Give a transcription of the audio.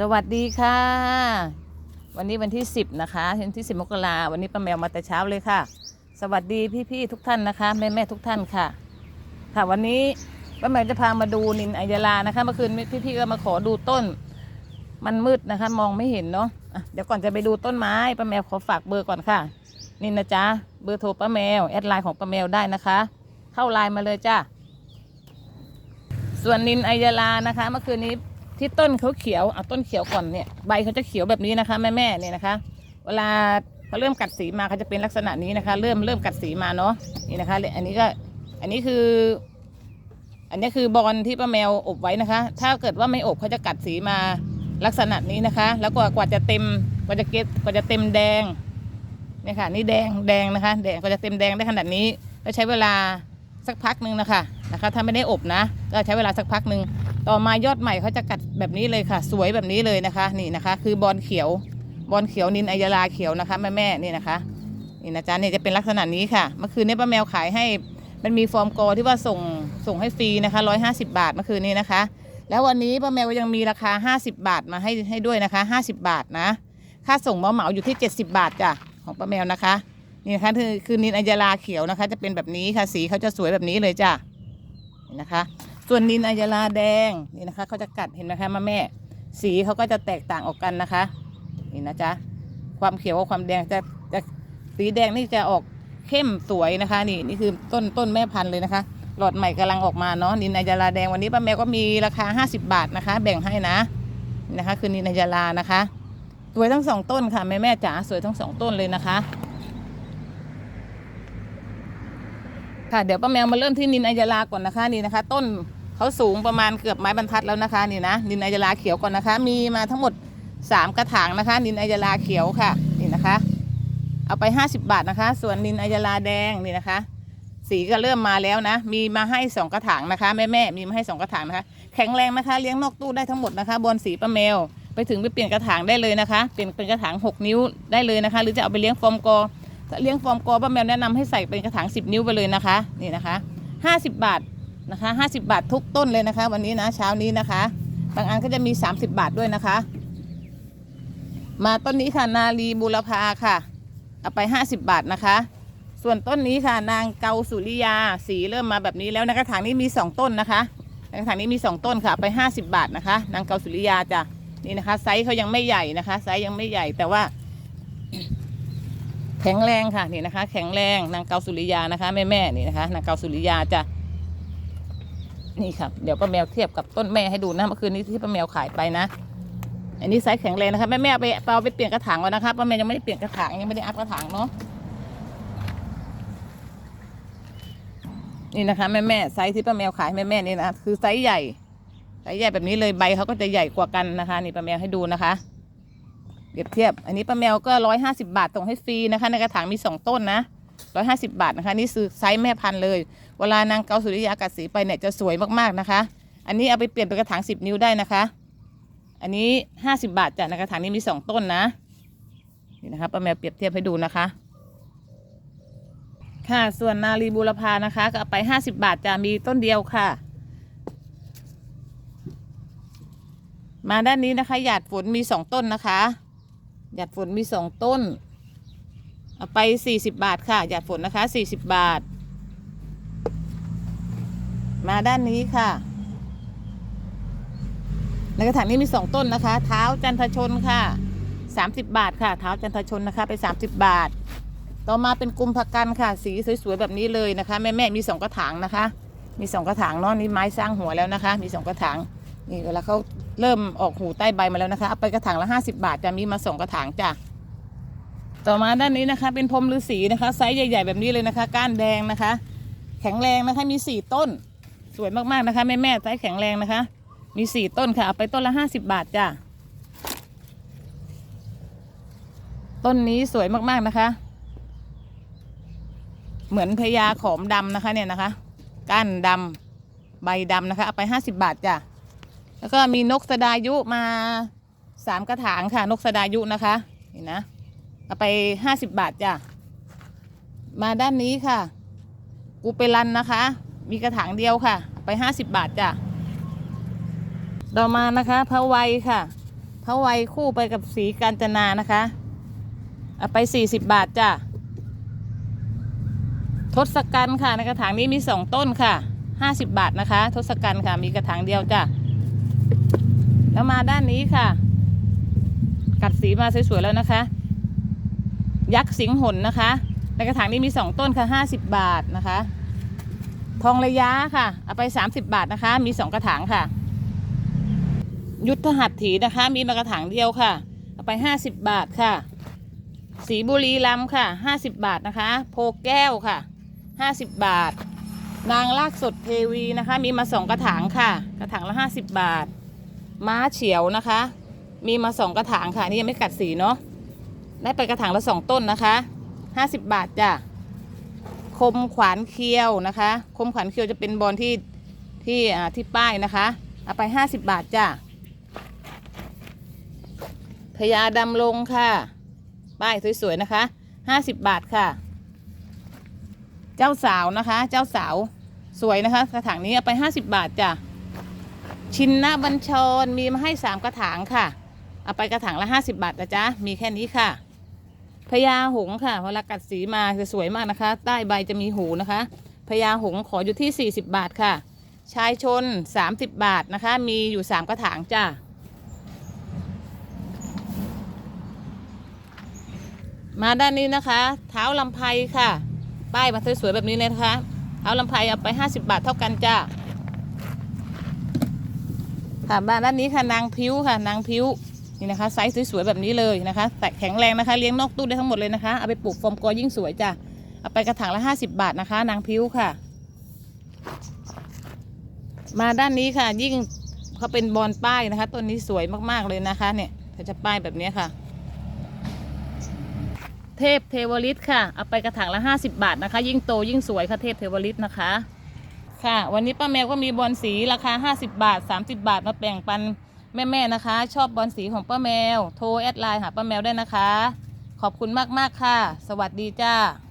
สวัสดีค่ะ วันนี้วันที่ 10 นะคะวันที่ 10 มกราวันนี้ป้าแมวมาแต่เช้าเลยค่ะ สวัสดีพี่ๆทุกท่านนะคะแม่ๆทุกท่านค่ะ ค่ะวันนี้ป้าแมวจะพามาดูนินอัยลานะคะเมื่อคืนพี่ๆก็มาขอดูต้น มันมืดนะคะ มองไม่เห็นเนาะะเดี๋ยวก่อนจะไปดูต้นไม้ป้าแมวขอฝากเบอร์ก่อนค่ะ นี่นะจ๊ะเบอร์โทรป้าแมวแอดไลน์ของป้าแมวได้นะคะ เข้าไลน์มาเลยจ้าส่วนนินอัยลานะคะ เมื่อคืนนี้ ที่ต้นเขาเขียวเอาต้นเขียวก่อนเนี่ยใบเขาจะเขียวแบบนี้นะคะแม่แม่ๆเนี่ยนะคะ เวลาเขาเริ่มกัดสีมาเขาจะเป็นลักษณะนี้นะคะ เริ่มเริ่มกัดสีมาเนาะนี่นะคะอันนี้ก็อันนี้คือ อันนี้คือบอลที่ป้าแมวอบไว้นะคะ ถ้าเกิดว่าไม่อบเขาจะกัดสีมาลักษณะนี้นะคะ แล้วก็กว่าจะเต็มกว่าจะเก็ตกว่าจะเต็มแดงเนี่ยค่ะนี่แดงแดงนะคะแดงกว่าจะเต็มแดงได้ขนาดนี้ก็ใช้เวลาสักพักหนึ่งนะคะนะคะ ถ้าไม่ได้อบนะ ก็ใช้เวลาสักพักหนึ่ง ต่อมายอดใหม่เขาจะกัดแบบนี้เลยค่ะ สวยแบบนี้เลยนะคะ นี่นะคะ คือบอลเขียว บอลเขียวนินอัยลาเขียวนะคะแม่แม่นี่นะคะนี่นะจ๊ะนี่ยจะเป็นลักษณะนี้ค่ะ เมื่อคืนนี้ป้าแมวขายให้มันมีฟอร์มโกที่ว่าส่งส่งให้ฟรีนะคะร้อยห้าสิบาทเมื่อคืนนี้นะคะ แล้ววันนี้ป้าแมวยังมีราคาห้าสิบาทมาให้ให้ด้วยนะคะห้าสิบาทนะ ค่าส่งเหมาเหมาอยู่ที่เจ็ดสิบาทจ้ะของป้าแมวนะคะนี่นะคะคือคือนินอัยลาเขียวนะคะ จะเป็นแบบนี้ค่ะสีเขาจะสวยแบบนี้เลยจ้ะนะคะ ส่วนนินอัยลาแดงนี่นะคะเขาจะกัดเห็นไหมคะมาแม่ สีเขาก็จะแตกต่างออกกันนะคะ นี่นะจ๊ะความเขียวกับความแดงจะจะสีแดงนี่จะออกเข้มสวยนะคะ นี่นี่คือต้นต้นแม่พันธุ์เลยนะคะ หลอดใหม่กำลังออกมาเนาะนินอัยลาแดงวันนี้ป้าแมวก็มีราคา 50 บาทนะคะ แบ่งให้นะนี่นะคะ คือนินอัยลานะคะ สวยทั้งสองต้นค่ะแม่แม่จ๋าสวยทั้งสองต้นเลยนะคะค่ะเดี๋ยวป้าแมวมาเริ่มที่นินอัยลาก่อนนะคะนี่นะคะ ต้น เขาสูงประมาณเกือบไม้บรรทัดแล้วนะคะนี่นะนินอัยลาเขียวก่อนนะคะ มีมาทั้งหมด 3 กระถางนะคะ นินอัยลาเขียวค่ะนี่นะคะ เอาไป 50 บาทนะคะ ส่วนนินอัยลาแดงนี่นะคะ สีก็เริ่มมาแล้วนะ มีมาให้ 2 กระถางนะคะแม่แม่มีมาให้ 2 กระถางนะคะ แข็งแรงนะคะ เลี้ยงนอกตู้ได้ทั้งหมดนะคะบอลสีป้าแมวไปถึงไปเปลี่ยนกระถางได้เลยนะคะ เปลี่ยนเป็นกระถาง 6 นิ้วได้เลยนะคะ หรือจะเอาไปเลี้ยงฟอร์มกอเลี้ยงฟอร์มกอป้าแมวแนะนำให้ใส่เป็นกระถาง 10 นิ้วไปเลยนะคะ นี่นะคะ 50 บาท นะคะ50 บาททุกต้นเลยนะคะ วันนี้นะเช้านี้นะคะ บางอันก็จะมี 30 บาทด้วยนะคะ มาต้นนี้ค่ะนาลีบูรพาค่ะเอาไป 50 บาทนะคะ ส่วนต้นนี้ค่ะนางเกาสุริยาสีเริ่มมาแบบนี้แล้วในกระถางนี้มี 2 ต้นนะคะในกระถางนี้มี 2 ต้นค่ะไป 50 บาทนะคะ นางเกาสุริยาจ้ะนี่นะคะ ไซส์เขายังไม่ใหญ่นะคะ ไซส์ยังไม่ใหญ่แต่ว่า แข็งแรงค่ะนี่นะคะ แข็งแรงนางเกาสุริยานะคะแม่แม่นี่นะคะ นางเกาสุริยาจ้ะ นี่ค่ะเดี๋ยวป้าแมวเทียบกับต้นแม่ให้ดูนะเมื่อคืนนี้ที่ป้าแมวขายไปนะ อันนี้ไซส์แข็งแรงนะคะแม่แม่ไปเอาไปเปลี่ยนกระถางก่อนนะคะป้าแมวยังไม่ได้เปลี่ยนกระถางยังไม่ได้อัพกระถางเนาะนี่นะคะแม่แม่ไซส์ที่ป้าแมวขายแม่แม่นี่นะคือไซส์ใหญ่ไซส์ใหญ่แบบนี้เลยใบเขาก็จะใหญ่กว่ากันนะคะนี่ป้าแมวให้ดูนะคะเปรียบเทียบ อันนี้ป้าแมวก็ร้อยห้าสิบาทส่งให้ฟรีนะคะ ในกระถางมีสองต้นนะ ร้อยห้าสิบาทนะคะ นี่คือไซส์แม่พันธุ์เลย เวลานางเกาสุริยากัดสีไปเนี่ยจะสวยมากๆนะคะ อันนี้เอาไปเปลี่ยนเป็นกระถางสิบนิ้วได้นะคะ อันนี้ห้าสิบาทจ้ะในกระถางนี้มีสองต้นนะ นี่นะคะป้าแมวเปรียบเทียบให้ดูนะคะ ค่ะ ส่วนนาลีบูรพานะคะ ก็เอาไปห้าสิบาทจ้ะมีต้นเดียวค่ะมาด้านนี้นะคะ หยาดฝนมีสองต้นนะคะ หยาดฝนมีสองต้น เอาไปสี่สิบบาทค่ะหยาดฝนนะคะสี่สิบบาท มาด้านนี้ค่ะ ในกระถางนี้มีสองต้นนะคะ เท้าจันทชนค่ะสามสิบบาทค่ะ เท้าจันทชนนะคะ ไปสามสิบบาท ต่อมาเป็นกุมภกันค่ะ สีสวยๆแบบนี้เลยนะคะ แม่ๆมีสองกระถางนะคะ มีสองกระถางเนาะนี่ไม้สร้างหัวแล้วนะคะ มีสองกระถาง นี่เวลาเขาเริ่มออกหูใต้ใบมาแล้วนะคะ เอาไปกระถางละห้าสิบาทจะมีมาสองกระถางจ้ะ ต่อมาด้านนี้นะคะ เป็นพรมฤาษีนะคะไซส์ใหญ่ ๆ แบบนี้เลยนะคะ ก้านแดงนะคะ แข็งแรงนะคะมีสี่ต้น สวยมากๆนะคะแม่แม่ไซส์แข็งแรงนะคะ มีสี่ต้นค่ะเอาไปต้นละห้าสิบาทจ้ะต้นนี้สวยมากๆนะคะ เหมือนพญาขอมดำนะคะเนี่ยนะคะก้านดำใบดำนะคะเอาไปห้าสิบาทจ้ะแล้วก็มีนกสดายุมาสามกระถางค่ะ นกสดายุนะคะนี่นะ เอาไปห้าสิบบาทจ้ะ มาด้านนี้ค่ะ กูเปรันนะคะ มีกระถางเดียวค่ะ ไปห้าสิบบาทจ้ะต่อมานะคะพระไวค่ะพเขาไวคู่ไปกับสีกาญจนานะคะเอาไปสี่สิบบาทจ้ะทศกัณฐ์ค่ะในกระถางนี้มีสองต้นค่ะห้าสิบบาทนะคะ ทศกัณฐ์ค่ะ มีกระถางเดียวจ้ะแล้วมาด้านนี้ค่ะ กัดสีมาสวยๆแล้วนะคะ ยักษ์สิงหนนะคะ ในกระถางนี้มีสองต้นค่ะห้าสิบบาทนะคะ ทองระยะค่ะ เอาไปสามสิบบาทนะคะ มีสองกระถางค่ะ ยุทธหัตถีนะคะ มีมากระถางเดียวค่ะ เอาไปห้าสิบบาทค่ะ สีบุรีลำค่ะห้าสิบบาทนะคะ โพแก้วค่ะห้าสิบบาท นางลากสดเทวีนะคะ มีมาสองกระถางค่ะ กระถางละห้าสิบบาท ม้าเฉียวนะคะ มีมาสองกระถางค่ะ นี่ยังไม่กัดสีเนาะ ได้ไปกระถางละสองต้นนะคะห้าสิบบาทจ้ะคมขวานเคียวนะคะ คมขวานเคียวจะเป็นบอลที่ที่อ่าที่ป้ายนะคะเอาไปห้าสิบบาทจ้ะพญาดำลงค่ะ ป้ายสวยๆนะคะห้าสิบบาทค่ะ เจ้าสาวนะคะ เจ้าสาวสวยนะคะ กระถางนี้เอาไปห้าสิบบาทจ้ะชินนาบัญชรมีมาให้สามกระถางค่ะ เอาไปกระถางละห้าสิบบาทนะจ๊ะมีแค่นี้ค่ะ พญาหงค่ะเวลากัดสีมาจะสวยมากนะคะ ใต้ใบจะมีหูนะคะพญาหงขออยู่ที่ 40 บาทค่ะ ชายชน 30 บาทนะคะ มีอยู่ 3 กระถางจ้ามาด้านนี้นะคะ เท้าลำไพค่ะ ป้ายมาสวยๆแบบนี้เลยนะคะ เท้าลำไพเอาไป 50 บาทเท่ากันจ้าค่ะมาด้านนี้ค่ะนางพิ้วค่ะ นางพิ้ว นี่นะคะไซส์สวยๆแบบนี้เลยนะคะแต่แข็งแรงนะคะเลี้ยงนอกตู้ได้ทั้งหมดเลยนะคะเอาไปปลูกฟอร์มกอยิ่งสวยจ้ะเอาไปกระถางละ 50 บาทนะคะ นางพิ้วค่ะ มาด้านนี้ค่ะ ยิ่งเขาเป็นบอลป้ายนะคะต้นนี้สวยมากๆเลยนะคะ เนี่ยเขาจะป้ายแบบนี้ค่ะ เทพเทวฤทธิ์ค่ะ เอาไปกระถางละ 50 บาทนะคะ ยิ่งโตยิ่งสวยค่ะเทพเทวฤทธิ์นะคะ ค่ะ วันนี้ป้าแมวก็มีบอลสีราคา 50 บาท 30 บาทมาแบ่งปัน แม่ๆนะคะ ชอบบอลสีของป้าแมว โทรแอดไลน์หาป้าแมวได้นะคะ ขอบคุณมากๆค่ะ สวัสดีจ้า